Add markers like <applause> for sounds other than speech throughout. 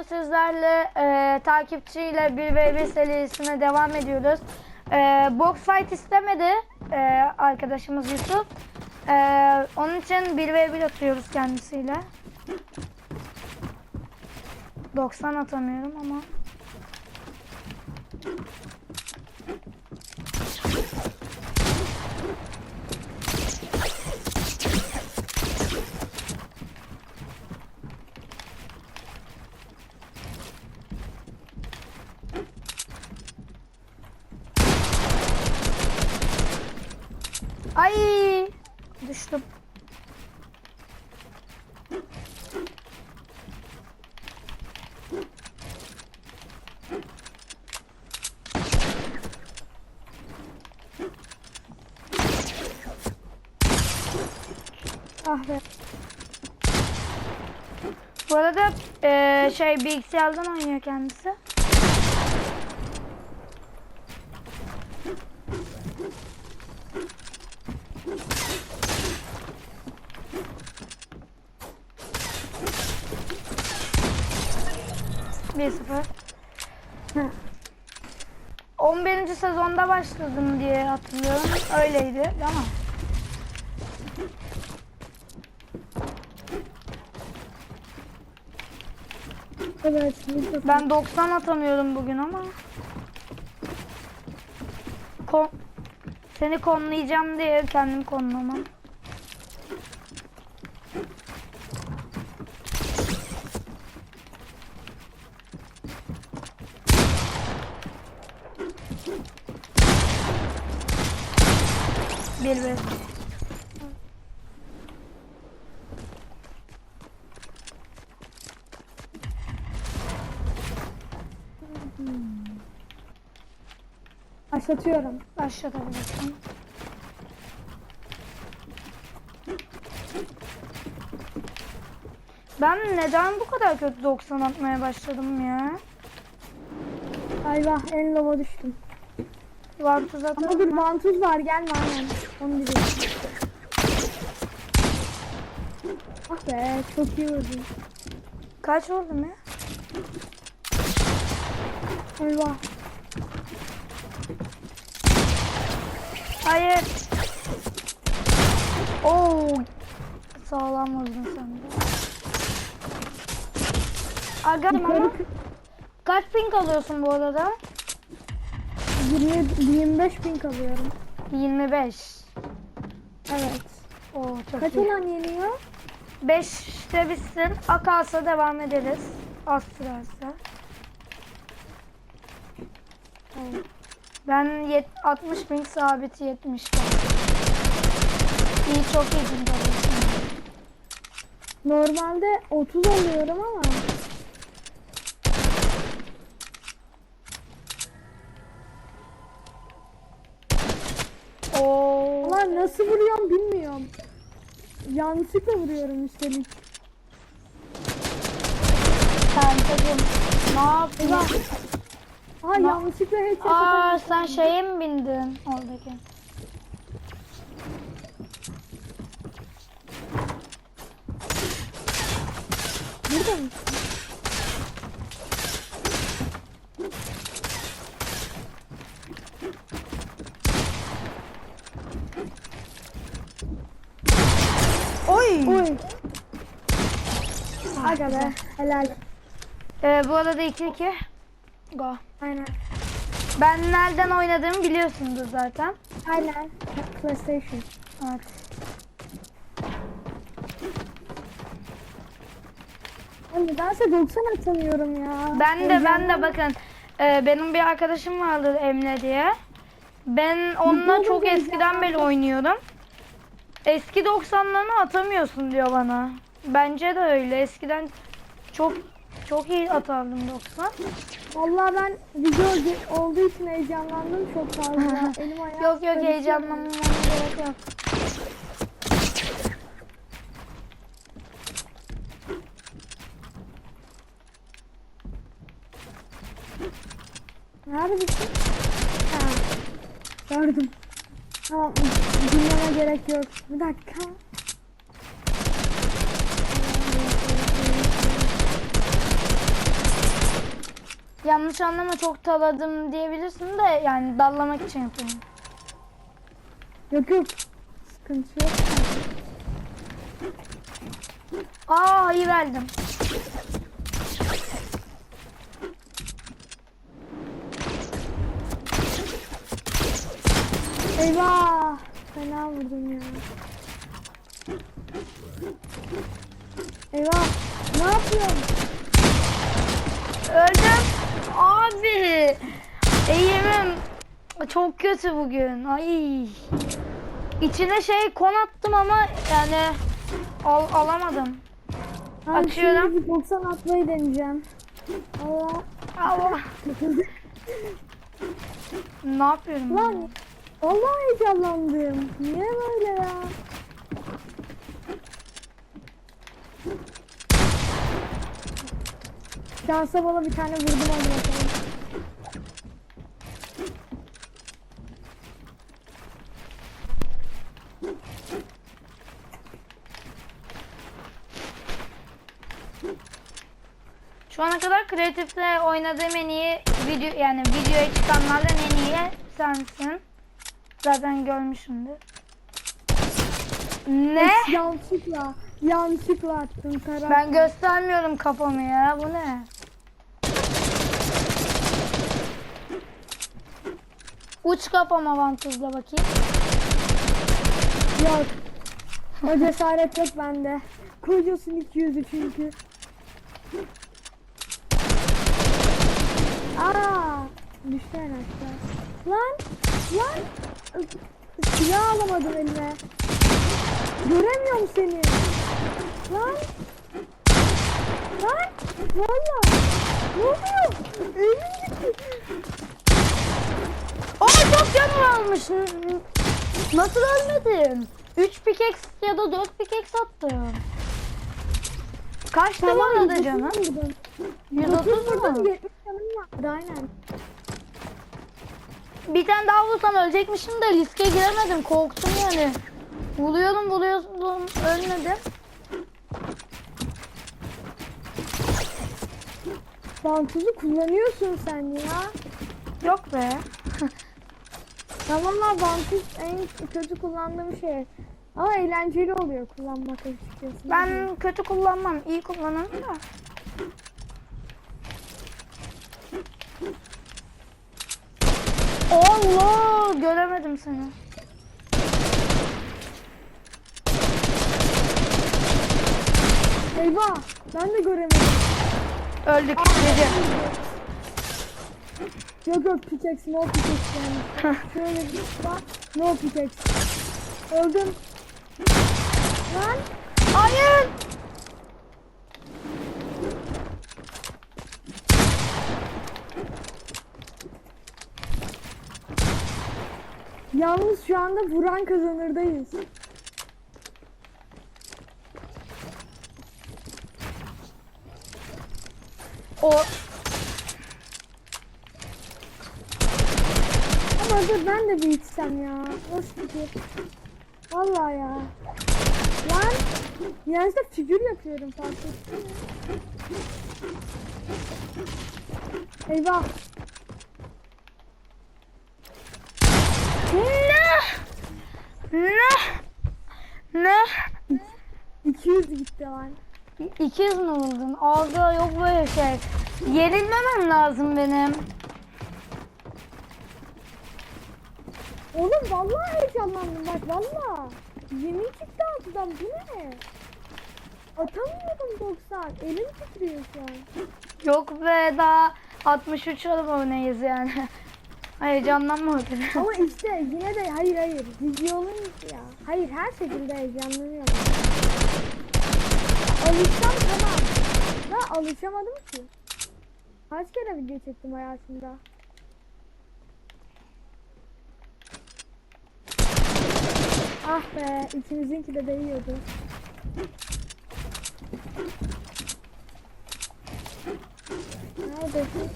bugün sizlerle e, takipçiyle 1v1 serisine devam ediyoruz. E, box fight istemedi e, arkadaşımız Yusuf. E, onun için 1v1 atıyoruz kendisiyle. 90 atamıyorum ama. Ay düştüm. Ah be. Bu arada eee, şey bilgisayardan oynuyor kendisi. Bir sıfır. Hı. 11. sezonda başladım diye hatırlıyorum. Öyleydi ama. Evet. Ben 90 atamıyorum bugün ama. Kon seni konlayacağım diye kendim konlamam. Bir bir. Başlatıyorum. Başlatabilirsin. Ben neden bu kadar kötü 90 atmaya başladım ya? Ayvah en lova düştüm. Vantuz Ama atarım. dur vantuz var gelme aynen. Onu diyecektim. Ah be çok iyi vurdun. Kaç vurdum ya? Eyvah. Hayır. Oo. Sağlam vurdun sen de. Aga ama kaç ping alıyorsun bu arada? 20, 25 bin kalıyorum. 25. Evet. Oo çok Kaç iyi. olan yeniyor? 5'te bitsin. Akalsa devam ederiz. Az sürerse. Ben yet 60 bin sabit 70 'te. İyi çok iyi alıyorsun. Normalde 30 alıyorum ama. Oo. Ulan nasıl vuruyorum bilmiyorum. Yanlışlıkla vuruyorum üstelik. Pentagон. Ne yapıyorsun? Aha yanlışlıkla headshot Aa sen şeye mi bindin oradaki? Burada mı? Oy. Oy. Aga be helal. Ee, bu arada 2-2. Go. Aynen. Ben nereden oynadığımı biliyorsundur zaten. Aynen. PlayStation. Evet. Ben nedense 90 atamıyorum ya. Ben de ben de bakın e, benim bir arkadaşım vardı Emre diye. Ben onunla çok eskiden beri oynuyorum. Eski 90'larını atamıyorsun diyor bana. Bence de öyle. Eskiden çok çok iyi atardım 90. Vallahi ben video olduğu için heyecanlandım çok fazla. Elim ayağım Yok yok karışıyor. heyecanlanmama gerek yok. Neredesin? Ha. Gördüm. Tamam dinleme gerek yok. Bir dakika. Yanlış anlama çok taladım diyebilirsin de yani dallamak için yapıyorum. Yok yok. Sıkıntı yok. Aa iyi verdim. Eyvah. Fena vurdum ya. Eyvah. Ne yapıyorsun? Öldüm. Abi. Eğimim çok kötü bugün. Ay. İçine şey kon attım ama yani al, alamadım. Ben Atıyorum. şimdi bir 90 atmayı deneyeceğim. Allah. Allah. ne yapıyorum? Lan ben? vallahi heyecanlandım. Niye böyle ya? Şansa bana bir tane vurdum hadi bakalım. Şu ana kadar kreatifle oynadığım en iyi video yani videoya çıkanlardan en iyi sensin. Zaten görmüşümdür. Ne? Yanlışlıkla, yanlışlıkla attım taraf. Ben göstermiyorum kafamı ya. Bu ne? Uç kafama vantuzla bakayım. Yok. O cesaret yok bende. Kocasın 200'ü çünkü. Aa, düştü en aşağı. Lan, lan. Silah alamadım elime. Göremiyorum seni. Lan. Lan. Valla. Ne oluyor? Elim gitti. Aa çok canım almış. Nasıl ölmedim? 3 pickaxe ya da 4 pickaxe attım. Kaçtı bu arada yüz canım? otuz vurdum. 130 vurdum, mu? 70 canım vardı aynen. Bir tane daha vursam ölecekmişim de riske giremedim. Korktum yani. Buluyorum buluyorum ölmedim. Vantuzu kullanıyorsun sen ya. Yok be. Tamam ama vantuz en kötü kullandığım şey. Ama eğlenceli oluyor kullanmak açıkçası. Ben kötü kullanmam. iyi kullanırım da. Allah göremedim seni. Eyvah ben de göremedim. Öldük gece. Yok yok pickaxe no pickaxe yani. Şöyle bir bak no pickaxe. Öldüm. Lan Hayır. yalnız şu anda vuran kazanırdayız. O Ama dur ben de bir içsem ya. Nasıl fikir? Vallahi ya. Yani figür yapıyorum fark ettin mi? Eyvah. ne? Ne? Ne? 200 gitti lan. İkiz mi vurdun? Aga yok böyle şey. Yenilmemem lazım benim. Oğlum vallahi heyecanlandım bak vallahi. Yemin çıktı altıdan bu ne? Atamıyordum 90. Elim titriyor şu an. Yok be daha 63 aboneyiz yani. <laughs> Heyecanlanma öyle. Ama işte yine de hayır hayır. Videonun ya. Hayır her şekilde heyecanlanıyorum. Alışsam tamam. Da alışamadım ki. Kaç kere video çektim hayatımda. Ah be ikimizinki de değiyordu. Neredesin?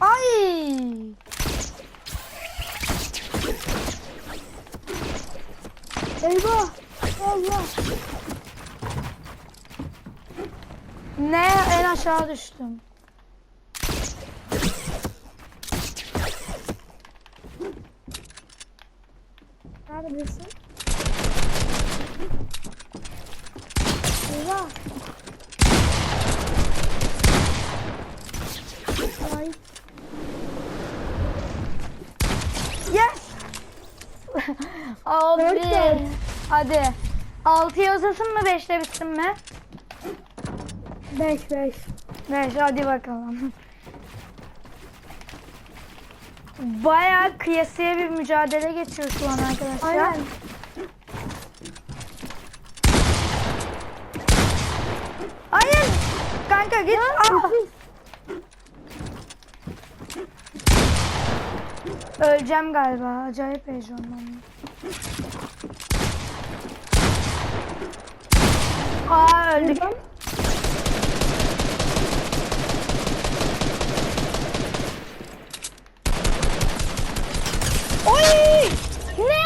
Ay! Eyvah! Allah! Ne? En aşağı düştüm. Neredesin? Eyvah. Ay. Yes! Abi. Dört dört. Hadi. 6'ya uzasın mı 5'te bitsin mi? 5 5. 5 hadi bakalım. Bayağı kıyasıya bir mücadele geçiyor şu an arkadaşlar. Aynen. Hayır. Kanka git. Ah! Öleceğim galiba. Acayip heyecanlandım. Aa öldük. Oy! Ne?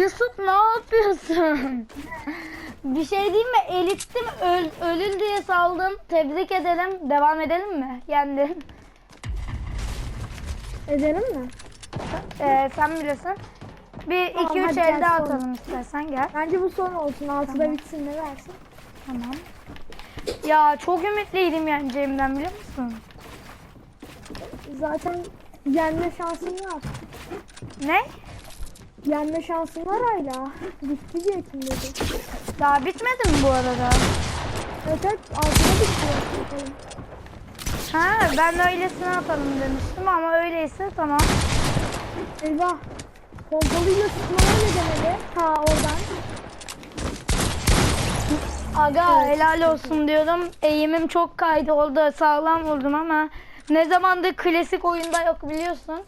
Yusuf ne yapıyorsun? Bir şey diyeyim mi? Elittim öl, ölür diye saldım. Tebrik edelim. Devam edelim mi? Yendin. Edelim mi? Ee, sen bilirsin. Bir Tamam, iki üç hadi elde gel son. atalım istersen gel. Bence bu son olsun. 6'da Tamam. bitsin ne versin? Tamam. Ya çok ümitliydim yeneceğimden biliyor musun? Zaten yenme şansın var. Ne? Yenme şansın var hala. Bitti diye kim dedi. Daha bitmedi mi bu arada? Evet evet 6'da bitti. Bakalım. Ha ben öylesine atalım demiştim ama öyleyse tamam. Eyvah. Pompalıyla sıkmaya ne demeli? Ha oradan. Aga helal olsun diyorum. Eğimim çok kaydı oldu. Sağlam vurdum ama ne zamandır klasik oyunda yok biliyorsun.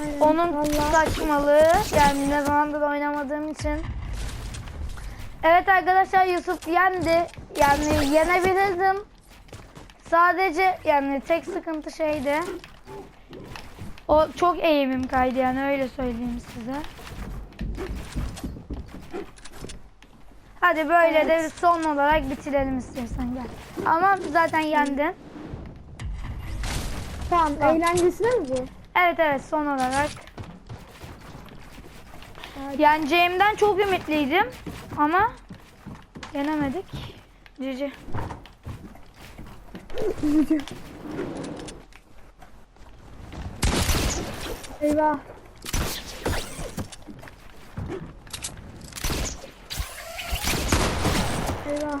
Aynen. Onun Vallahi. saçmalığı yani ne zamandır oynamadığım için. Evet arkadaşlar Yusuf yendi. Yani yenebilirdim. Sadece yani tek sıkıntı şeydi. O çok eğimim kaydı yani öyle söyleyeyim size. Hadi böyle de Evet. son olarak bitirelim istiyorsan gel. Ama zaten yendin. Tamam, Tamam. eğlencesi de mi bu? Evet evet son olarak. Evet. Yeneceğimden çok ümitliydim ama yenemedik. Cici. Üzücü. Eyvah. Eyvah.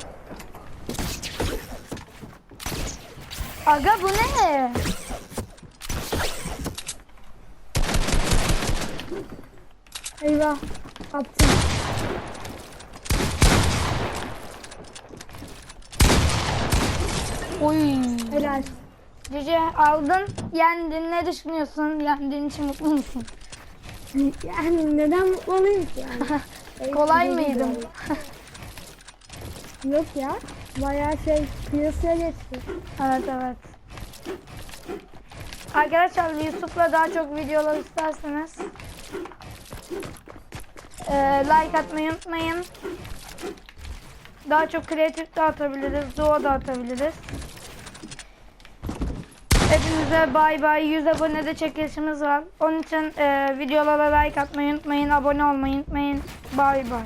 Aga bu ne? Eyvah. Attım. Oy. Helal. Cici aldın, yendin. Ne düşünüyorsun? Yendiğin için mutlu musun? Yani neden mutlu olayım ki yani? <laughs> Kolay Eğlenceli mıydı? bir oyun. <laughs> Yok ya. Bayağı şey piyasaya geçti. evet evet. Arkadaşlar Yusuf'la daha çok videolar isterseniz eee, like atmayı unutmayın. Daha çok kreatif de atabiliriz, duo da atabiliriz. Hepinize bay bay. 100 abonede çekilişimiz var. Onun için eee, videolara like atmayı unutmayın, abone olmayı unutmayın. Bay bay.